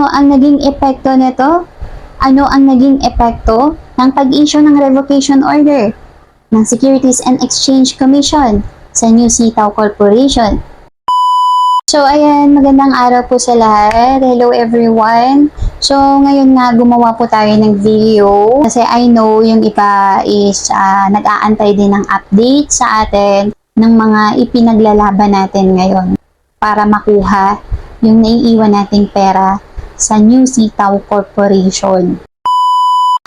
Ano ang naging epekto nito? Ano ang naging epekto ng pag-issue ng revocation order ng Securities and Exchange Commission sa New Sitaw Corporation? So, ayan, magandang araw po sa lahat. Hello everyone. So, ngayon nga gumawa po tayo ng video kasi I know yung iba is ah, nag-aantay din ng update sa atin ng mga ipinaglalaban natin ngayon para makuha yung naiiwan nating pera sa New Sitaw Corporation.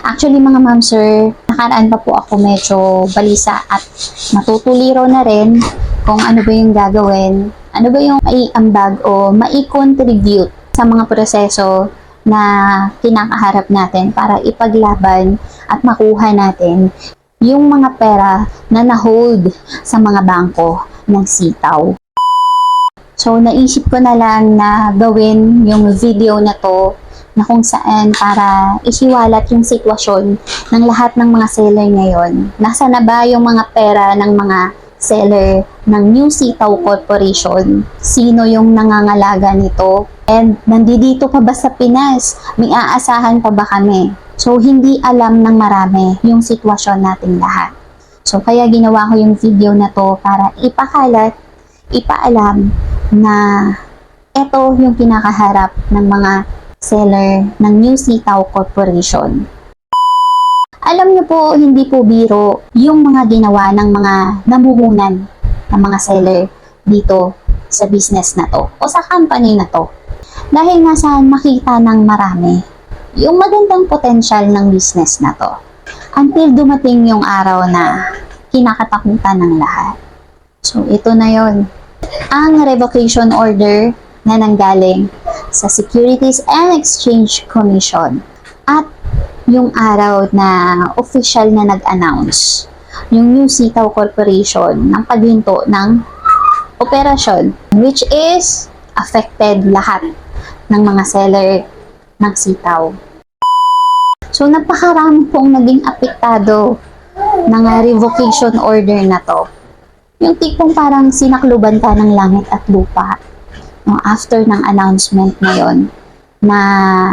Actually mga ma'am sir, nakaraan pa po ako medyo balisa at matutuliro na rin kung ano ba yung gagawin, ano ba yung maiambag o mai-contribute sa mga proseso na kinakaharap natin para ipaglaban at makuha natin yung mga pera na na-hold sa mga bangko ng sitaw. So, naisip ko na lang na gawin yung video na to na kung saan para isiwalat yung sitwasyon ng lahat ng mga seller ngayon. Nasa na ba yung mga pera ng mga seller ng New Sitaw Corporation? Sino yung nangangalaga nito? And nandito pa ba sa Pinas? May aasahan pa ba kami? So, hindi alam ng marami yung sitwasyon nating lahat. So, kaya ginawa ko yung video na to para ipakalat, ipaalam na ito yung kinakaharap ng mga seller ng New Sitaw Corporation. Alam niyo po, hindi po biro yung mga ginawa ng mga namuhunan ng mga seller dito sa business na to o sa company na to. Dahil nga sa makita ng marami yung magandang potensyal ng business na to. Until dumating yung araw na kinakatakutan ng lahat. So, ito na yon ang revocation order na nanggaling sa Securities and Exchange Commission at yung araw na official na nag-announce yung New Sitaw Corporation ng paghinto ng operasyon which is affected lahat ng mga seller ng sitaw. So, napakarami pong naging apektado ng revocation order na to. Yung tipong parang sinakluban ka ng langit at lupa no, after ng announcement na yon na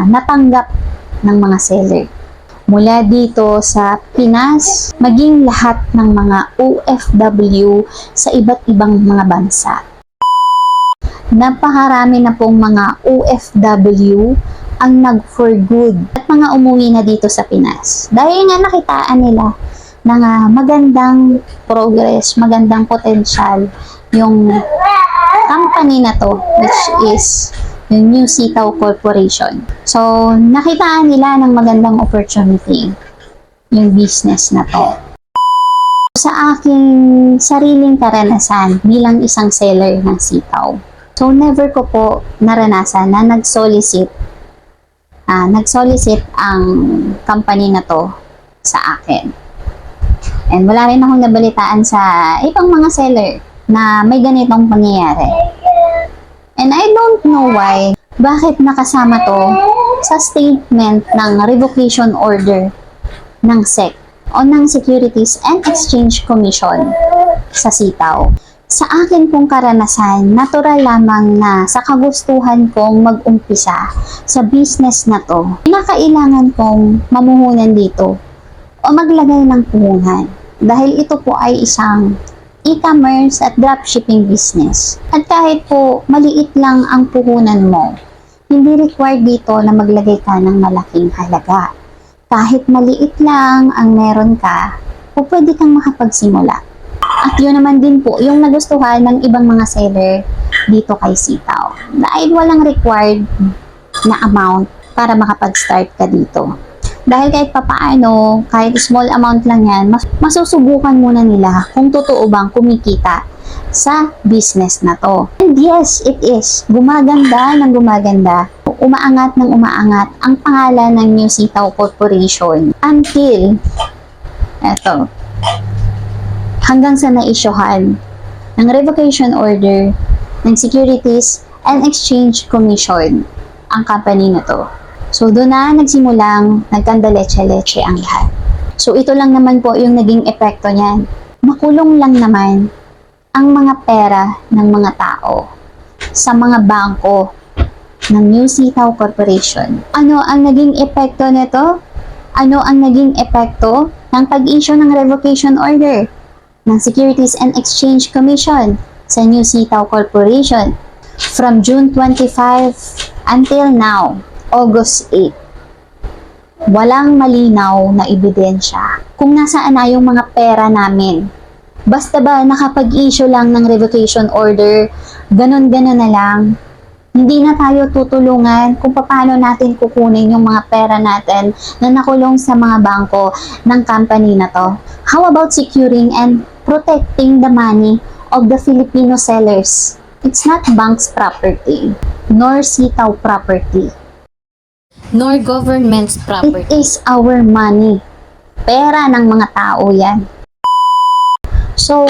natanggap ng mga seller. Mula dito sa Pinas, maging lahat ng mga OFW sa iba't ibang mga bansa. Napakarami na pong mga OFW ang nag-for good at mga umuwi na dito sa Pinas. Dahil nga nakitaan nila na nga magandang progress, magandang potensyal yung company na to which is yung New Sitaw Corporation. So, nakitaan nila ng magandang opportunity yung business na to. Sa aking sariling karanasan bilang isang seller ng sitaw. So, never ko po naranasan na nag-solicit ah, nag-solicit ang company na to sa akin. And wala rin akong nabalitaan sa ibang mga seller na may ganitong pangyayari. And I don't know why, bakit nakasama to sa statement ng revocation order ng SEC o ng Securities and Exchange Commission sa sitaw. Sa akin pong karanasan, natural lamang na sa kagustuhan kong mag-umpisa sa business na to, kinakailangan kong mamuhunan dito o maglagay ng puhunan dahil ito po ay isang e-commerce at dropshipping business. At kahit po maliit lang ang puhunan mo, hindi required dito na maglagay ka ng malaking halaga. Kahit maliit lang ang meron ka, o pwede kang makapagsimula. At yun naman din po yung nagustuhan ng ibang mga seller dito kay Sitaw. Dahil walang required na amount para makapag-start ka dito. Dahil kahit papaano, kahit small amount lang yan, mas masusubukan muna nila kung totoo bang kumikita sa business na to. And yes, it is. Gumaganda ng gumaganda. Umaangat ng umaangat ang pangalan ng New Sitaw Corporation until eto, hanggang sa naisyuhan ng revocation order ng Securities and Exchange Commission ang company na to. So, doon na nagsimulang nagkandaleche-leche ang lahat. So, ito lang naman po yung naging epekto niyan. Makulong lang naman ang mga pera ng mga tao sa mga bangko ng New Sitaw Corporation. Ano ang naging epekto nito? Ano ang naging epekto ng pag-issue ng revocation order ng Securities and Exchange Commission sa New Sitaw Corporation from June 25 until now, August 8? Walang malinaw na ebidensya kung nasaan na yung mga pera namin Basta ba nakapag-issue lang ng revocation order, ganun-ganun na lang, hindi na tayo tutulungan kung paano natin kukunin yung mga pera natin na nakulong sa mga bangko ng company na to. How about securing and protecting the money of the Filipino sellers? It's not bank's property, nor sitaw property. Nor government's It property. is our money. Pera ng mga tao yan. So,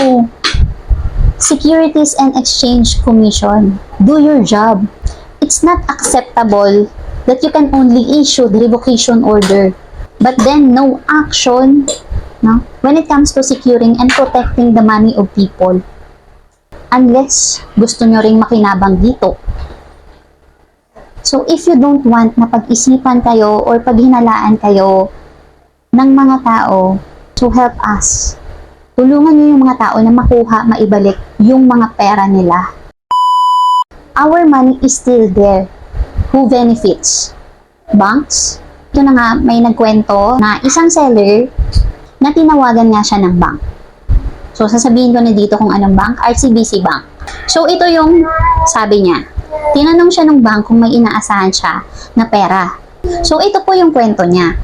Securities and Exchange Commission, do your job. It's not acceptable that you can only issue the revocation order, but then no action no, when it comes to securing and protecting the money of people. Unless gusto nyo ring makinabang dito. So, if you don't want na pag-isipan kayo or paghinalaan kayo ng mga tao to help us, tulungan nyo yung mga tao na makuha, maibalik yung mga pera nila. Our money is still there. Who benefits? Banks? Ito na nga, may nagkwento na isang seller na tinawagan nga siya ng bank. So, sasabihin ko na dito kung anong bank, RCBC Bank. So, ito yung sabi niya. Tinanong siya ng bank kung may inaasahan siya na pera. So, ito po yung kwento niya.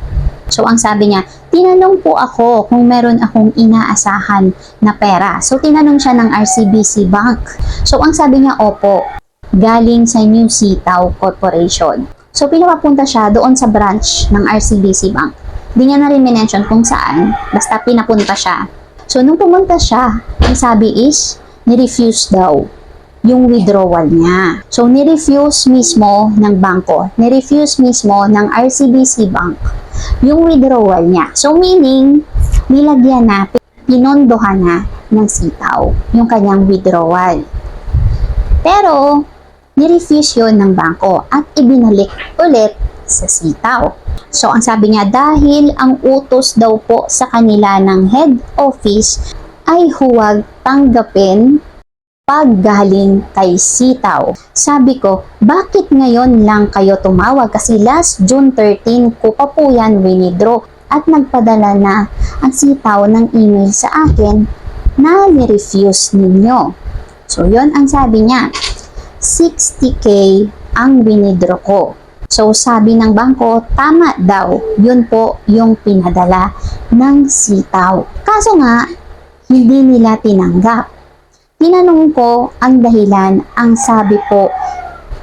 So, ang sabi niya, tinanong po ako kung meron akong inaasahan na pera. So, tinanong siya ng RCBC Bank. So, ang sabi niya, opo, galing sa New Sitaw Corporation. So, pinapapunta siya doon sa branch ng RCBC Bank. Di niya na rin minention kung saan, basta pinapunta siya. So, nung pumunta siya, ang sabi is, ni-refuse daw yung withdrawal niya. So, ni-refuse mismo ng bangko, ni-refuse mismo ng RCBC Bank yung withdrawal niya. So, meaning, nilagyan na, pinondohan na ng sitaw yung kanyang withdrawal. Pero, ni-refuse yun ng bangko at ibinalik ulit sa sitaw. So, ang sabi niya, dahil ang utos daw po sa kanila ng head office ay huwag tanggapin paggaling kay sitaw. Sabi ko, bakit ngayon lang kayo tumawag? Kasi last June 13 ko pa po yan winidraw at nagpadala na ang sitaw ng email sa akin na ni-refuse ninyo. So, yon ang sabi niya. 60k ang winidraw ko. So, sabi ng bangko, tama daw. Yun po yung pinadala ng sitaw. Kaso nga, hindi nila tinanggap. Tinanong ko ang dahilan, ang sabi po,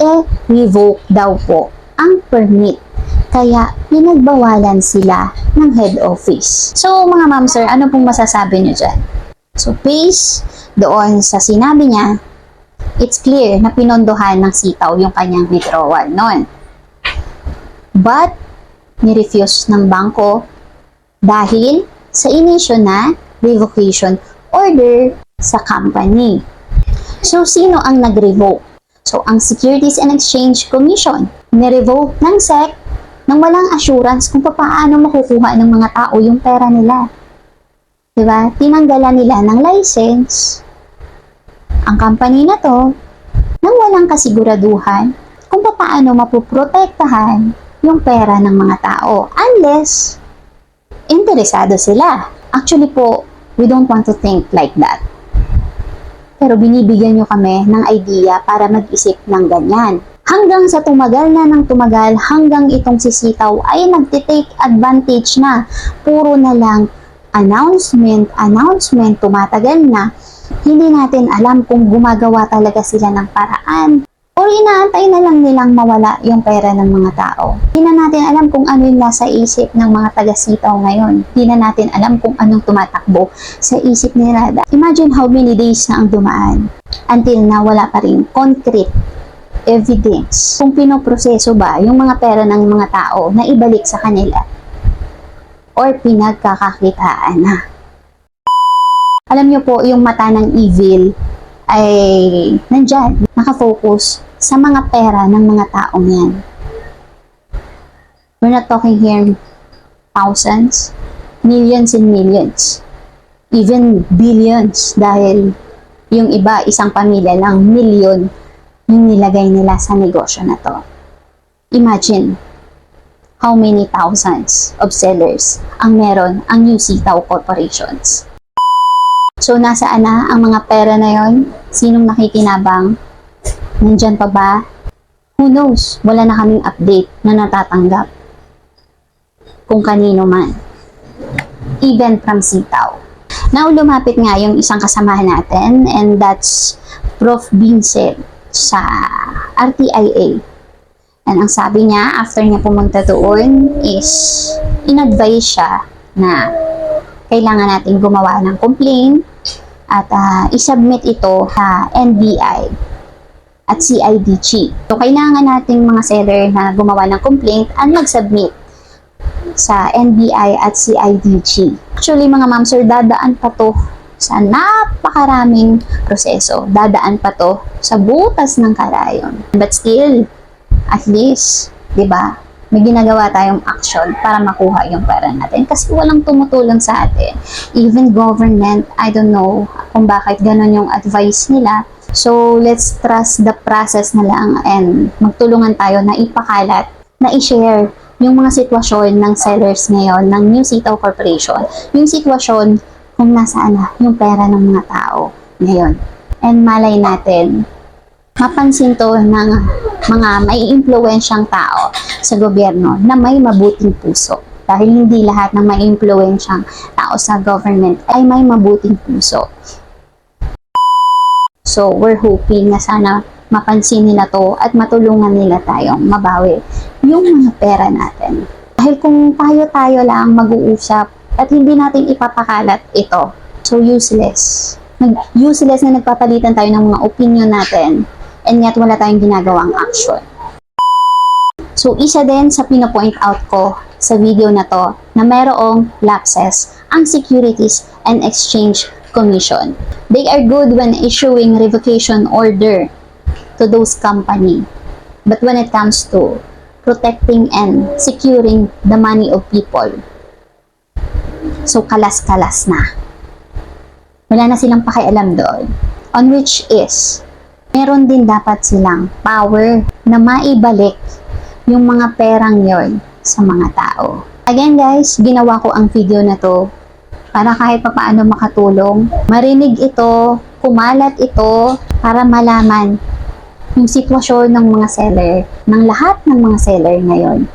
eh, revoke daw po ang permit. Kaya, pinagbawalan sila ng head office. So, mga ma'am sir, ano pong masasabi nyo dyan? So, based doon sa sinabi niya, it's clear na pinondohan ng sitaw yung kanyang withdrawal noon. But, ni-refuse ng bangko dahil sa inisyo na revocation order sa company. So, sino ang nag-revoke? So, ang Securities and Exchange Commission ni-revoke ng SEC nang walang assurance kung paano makukuha ng mga tao yung pera nila. Diba? Tinanggalan nila ng license ang company na to nang walang kasiguraduhan kung paano mapuprotektahan yung pera ng mga tao unless interesado sila. Actually po, we don't want to think like that. Pero binibigyan nyo kami ng idea para mag-isip ng ganyan. Hanggang sa tumagal na ng tumagal, hanggang itong sisitaw ay nagtitake advantage na. Puro na lang announcement, announcement, tumatagal na. Hindi natin alam kung gumagawa talaga sila ng paraan o inaantay na lang nilang mawala yung pera ng mga tao. Hindi na natin alam kung ano yung nasa isip ng mga taga-sitaw ngayon. Hindi na natin alam kung anong tumatakbo sa isip nila. Imagine how many days na ang dumaan until na wala pa rin concrete evidence kung pinoproseso ba yung mga pera ng mga tao na ibalik sa kanila or pinagkakakitaan na. Alam niyo po, yung mata ng evil ay nandyan, nakafocus sa mga pera ng mga taong yan. We're not talking here thousands, millions and millions, even billions dahil yung iba, isang pamilya lang, milyon yung nilagay nila sa negosyo na to. Imagine how many thousands of sellers ang meron ang New Sitaw Corporations. So, nasaan na ang mga pera na yon? Sinong nakikinabang? Nandyan pa ba? Who knows? Wala na kaming update na natatanggap. Kung kanino man. Even from Sitaw. Now, lumapit nga yung isang kasamahan natin and that's Prof. Vincent sa RTIA. And ang sabi niya, after niya pumunta doon is in-advise siya na kailangan natin gumawa ng complaint at ah, isubmit ito sa NBI at CIDG. So, kailangan nating mga seller na gumawa ng complaint and mag-submit sa NBI at CIDG. Actually, mga ma'am sir, dadaan pa to sa napakaraming proseso. Dadaan pa to sa butas ng karayon. But still, at least, di ba, may ginagawa tayong action para makuha yung pera natin. Kasi walang tumutulong sa atin. Even government, I don't know kung bakit ganun yung advice nila. So, let's trust the process na lang and magtulungan tayo na ipakalat, na i-share yung mga sitwasyon ng sellers ngayon ng New Sitaw Corporation. Yung sitwasyon kung nasaan na yung pera ng mga tao ngayon. And malay natin, mapansin to ng mga may impluensyang tao sa gobyerno na may mabuting puso. Dahil hindi lahat ng may impluensyang tao sa government ay may mabuting puso. So, we're hoping na sana mapansin nila to at matulungan nila tayong mabawi yung mga pera natin. Dahil kung tayo-tayo lang mag-uusap at hindi natin ipapakalat ito, so useless. Nag useless na nagpapalitan tayo ng mga opinion natin and yet wala tayong ginagawang action. So, isa din sa pinapoint out ko sa video na to na mayroong lapses ang Securities and Exchange Commission. They are good when issuing revocation order to those company. But when it comes to protecting and securing the money of people, so kalas-kalas na. Wala na silang pakialam doon. On which is, meron din dapat silang power na maibalik yung mga perang yon sa mga tao. Again guys, ginawa ko ang video na to para kahit papaano makatulong. Marinig ito, kumalat ito, para malaman yung sitwasyon ng mga seller, ng lahat ng mga seller ngayon.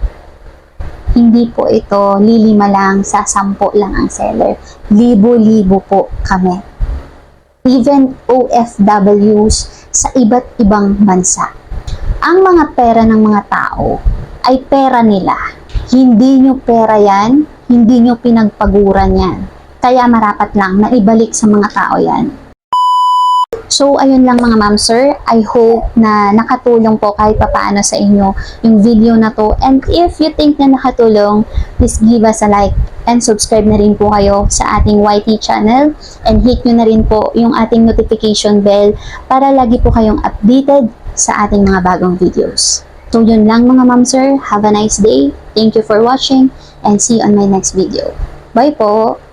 Hindi po ito lilima lang sa sampo lang ang seller. Libo-libo po kami. Even OFWs sa iba't ibang bansa. Ang mga pera ng mga tao ay pera nila. Hindi nyo pera yan, hindi nyo pinagpaguran yan. Kaya marapat lang na ibalik sa mga tao yan. So, ayun lang mga ma'am sir. I hope na nakatulong po kahit papaano sa inyo yung video na to. And if you think na nakatulong, please give us a like and subscribe na rin po kayo sa ating YT channel. And hit nyo na rin po yung ating notification bell para lagi po kayong updated sa ating mga bagong videos. So, yun lang mga ma'am sir. Have a nice day. Thank you for watching and see you on my next video. Bye po!